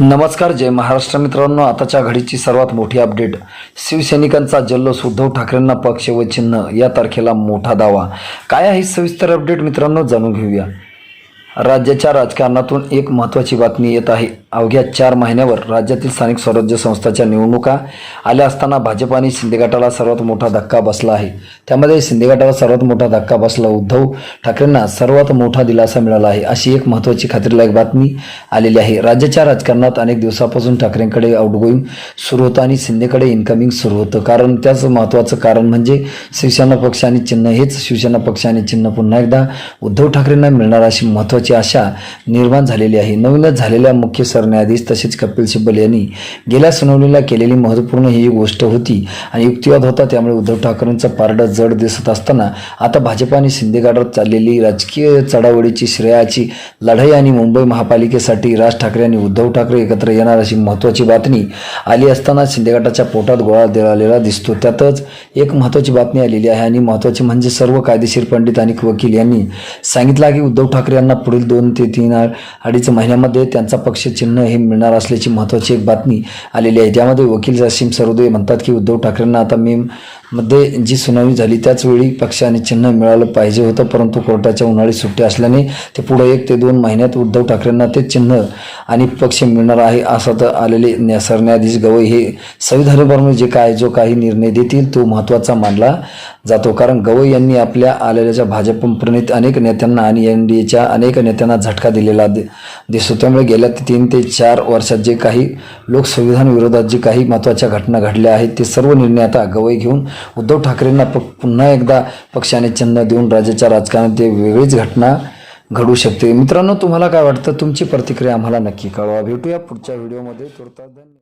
नमस्कार जय महाराष्ट्र मित्रांनो. आताच्या घडीची सर्वात मोठी अपडेट. शिवसैनिकांचा जल्लोष उद्धव ठाकरेंना पक्ष व चिन्ह या तारखेला मोठा दावा. काय आहे सविस्तर अपडेट मित्रांनो जाणून घेऊया. राज्याच्या राजकारणातून एक महत्त्वाची बातमी येत आहे. अवघ्या चार महिन्यावर राज्यातील स्थानिक स्वराज्य संस्थाच्या निवडणुका आल्या असताना भाजप आणि शिंदे गटाला सर्वात मोठा धक्का बसला आहे. त्यामध्ये शिंदे गटाला सर्वात मोठा धक्का बसला उद्धव ठाकरेंना सर्वात मोठा दिलासा मिळाला आहे. अशी एक महत्त्वाची खात्रीलायक बातमी आलेली आहे. राज्याच्या राजकारणात अनेक दिवसापासून ठाकरेंकडे आउटगोईंग सुरू होतं आणि शिंदेकडे इन्कमिंग सुरू होतं. कारण त्याच महत्त्वाचं कारण म्हणजे शिवसेना पक्ष आणि चिन्ह हेच. शिवसेना पक्ष आणि चिन्ह पुन्हा एकदा उद्धव ठाकरेंना मिळणार अशी महत्त्वाची आशा निर्माण झालेली आहे. नवीनच झालेल्या मुख्य सरन्यायाधीश तसेच कपिल सिब्बल यांनी गेल्या सुनावणीला केलेली महत्त्वपूर्ण ही गोष्ट होती आणि युक्तिवाद होता त्यामुळे उद्धव ठाकरेंचा पारडं जड दिसत असताना आता भाजप आणि शिंदे गटात चाललेली राजकीय चढावडीची श्रेयाची लढाई आणि मुंबई महापालिकेसाठी राज ठाकरे आणि उद्धव ठाकरे एकत्र येणार अशी महत्त्वाची बातमी आली असताना शिंदे गटाच्या पोटात गोळा दिळालेला दिसतो. त्यातच एक महत्त्वाची बातमी आलेली आहे आणि महत्त्वाची म्हणजे सर्व कायदेशीर पंडित आणि वकील यांनी सांगितलं की उद्धव ठाकरे यांना पुढील दोन ते तीन अडीच महिन्यामध्ये त्यांचा पक्ष चिन्ह चिन्ह हे मिळणार असल्याची महत्त्वाची एक बातमी आलेली आहे. त्यामध्ये वकील जासिम सरोदे म्हणतात की उद्धव ठाकरेंना आता मे मध्ये जी सुनावणी झाली त्याचवेळी पक्षाने पक्ष आणि चिन्ह मिळालं पाहिजे होतं परंतु कोर्टाच्या उन्हाळी सुट्टी असल्याने ते पुढे एक ते दोन महिन्यात उद्धव ठाकरेंना ते चिन्ह आणि पक्ष मिळणार आहे असं तर आलेले न्या- सरन्यायाधीश गवई हे संविधानाप्रमाणे जे काय जो काही निर्णय देतील तो महत्त्वाचा मानला जातो. कारण गवई यांनी आपल्या आलेल्याच्या भाजप प्रणित अनेक नेत्यांना आणि एन डी एच्या अनेक नेत्यांना झटका दिलेला दिसतो. त्यामुळे गेल्या तीन ते चार वर्षात जे काही लोक संविधान विरोधात जे काही महत्त्वाच्या घटना घडल्या आहेत ते सर्व निर्णय आता गवई घेऊन उद्धव ठाकरेंना प पुन्हा एकदा पक्षाने चिन्ह देऊन राज्याच्या राजकारणात ते वेगळीच घटना घडू शकते. मित्रांनो तुम्हाला काय वाटतं? तुमची प्रतिक्रिया आम्हाला नक्की कळवा. भेटूया पुढच्या व्हिडिओमध्ये. तुर्तास धन्यवाद.